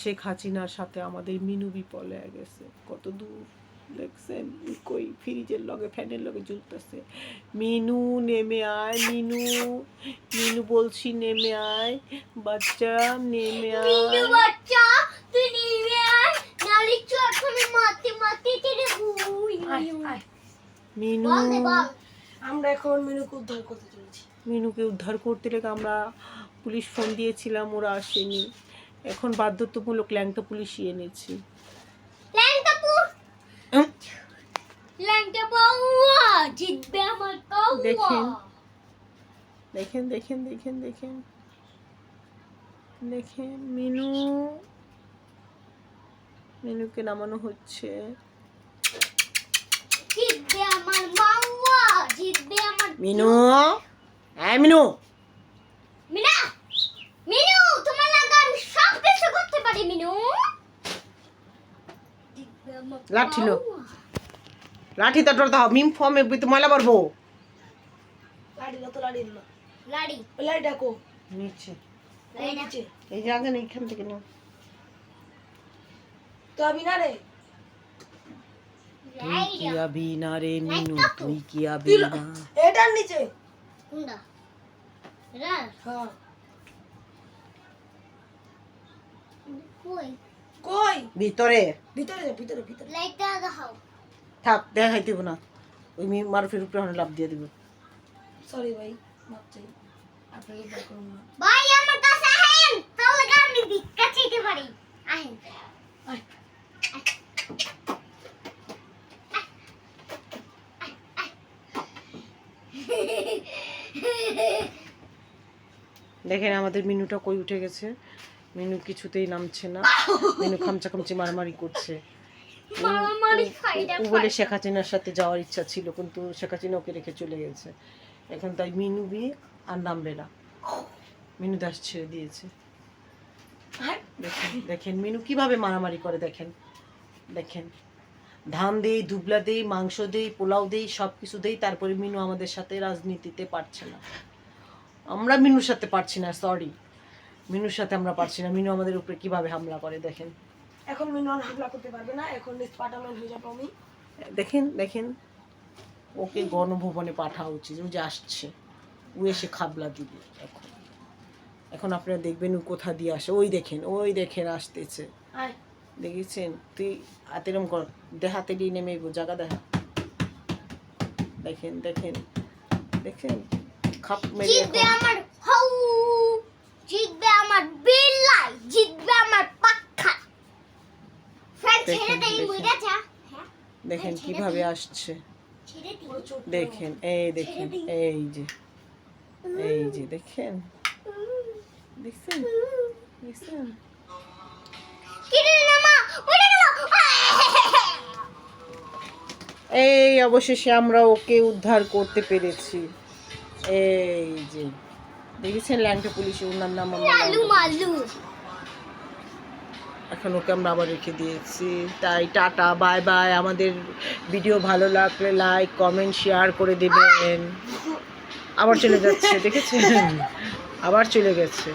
শেখ হাসিনার সাথে আমাদের মিনু বিপলে গেছে। কত দূর দেখছেন কই ফ্রিজের লগে ফ্যানের লগে ঝুলতেছে। মিনু নেমে আয় মিনু। মিনু বলছি নেমে আয়। বাচ্চা নেমে মিনু আয় বাচ্চা তুই নিবে আয়। নালি চটকনে মারতে মারতে তেরে। মিনু। আমরা এখন মিনুকে উদ্ধার করতে চলেছি। মিনুকে উদ্ধার করতে লেগে আমরা পুলিশ ফোন দিয়েছিলাম ওরা আসেনি। এখন বাধ্যতামূলক ল্যাংটা পুলিশই এনেছি দেখেন। দেখেন দেখেন দেখেন দেখেন। দেখেন মিনু। মিনুকে নামানো হচ্ছে। জিতবে আমার মাওয়া জিতবে আমার মিনু! হ্যাঁ মিনা মিনু তোমার লাগা আমি সব কিছু মিনু? লাঠি লো। লাঠি তো হবে। মিম ফর্মে তো ময়লা পারব লাড়ি না তো লাড়ি না লাড়ি। লাড়ি ডাকো। নিচে। নিচে। এই যে আগে এইখান থেকে নাও। তো আমি না রে? তুই কি না। আবি না রে মিনু? তুই কি আবি। না? এটার নিচে। কোনটা? হ্যাঁ। কই? কই? ভিতরে। ভিতরে যা ভিতরে ভিতরে। লাইটটা দেখাও থাক দেখাই দিব না। ওই মি মারুফের উপরে লাভ দিয়ে দিব। সরি ভাই মাপ চাই। করুন না। ভাই আমার কাছে আহেন! তাহলে আমি ভিক্ষা চাইতে পারি? আহেন। দেখেন আমাদের মিনুটা কই উঠে গেছে। মিনু কিছুতেই নামছে না। মিনু খামচা খামচি মারামারি করছে। ও- বলে শেখ হাসিনার সাথে যাওয়ার ইচ্ছা ছিল কিন্তু শেখ হাসিনা ওকে রেখে চলে গেছে। এখন তাই মিনু বি আর নামবে না। মিনু দাস ছেড়ে দিয়েছে। দেখেন দেখেন মিনু কীভাবে মারামারি করে দেখেন। দেখেন ধান দেই দুবলা দেই মাংস দেই পোলাও দেই সব কিছু দেই তারপরে মিনু আমাদের সাথে রাজনীতিতে পারছে না। আমরা মিনুর সাথে পারছি না সরি মিনুর সাথে আমরা পারছি না। মিনু আমাদের উপরে কীভাবে হামলা করে দেখেন। এখন মিনু আর হামলা করতে পারবে না। এখন স্পাটাম্যান হয়ে যাব আমি দেখেন দেখেন। ওকে গণভবনে পাঠা উচিত। ও যে আসছে। ও এসে খাবলা দিবে এখন। এখন আপনারা দেখবেন ও কোথা দিয়ে আসে। ওই দেখেন ওই দেখেন আসতেছে। আয়। দেখেছেন? তুই হাতেরম কর। দেহাতে দিয়ে নেমে গো জায়গা দেখা। দেখেন দেখেন। দেখেন খাপ মেরে এখন- আমার হাউ! জিতবে আমার বিল্লাই জিতবে আমার পাখা। ফ্রেন্ড দেখেন, ছেড়ে দেই। যা। হ্যাঁ? দেখেন কীভাবে আসছে। দেখেন এই দেখেন এই যে। এই যে দেখেন। দেখছেন? দেখছেন? এই অবশেষে আমরা ওকে উদ্ধার করতে পেরেছি। এই যে। দেখেছেন ল্যাংটা পুলিশে ওনার নাম এখন ওকে আমরা আবার রেখে দিয়েছি। তাই টাটা বাই বাই। আমাদের ভিডিও ভালো লাগলে লাইক কমেন্ট শেয়ার করে দেবেন। আবার চলে যাচ্ছে দেখেছেন? আবার চলে গেছে।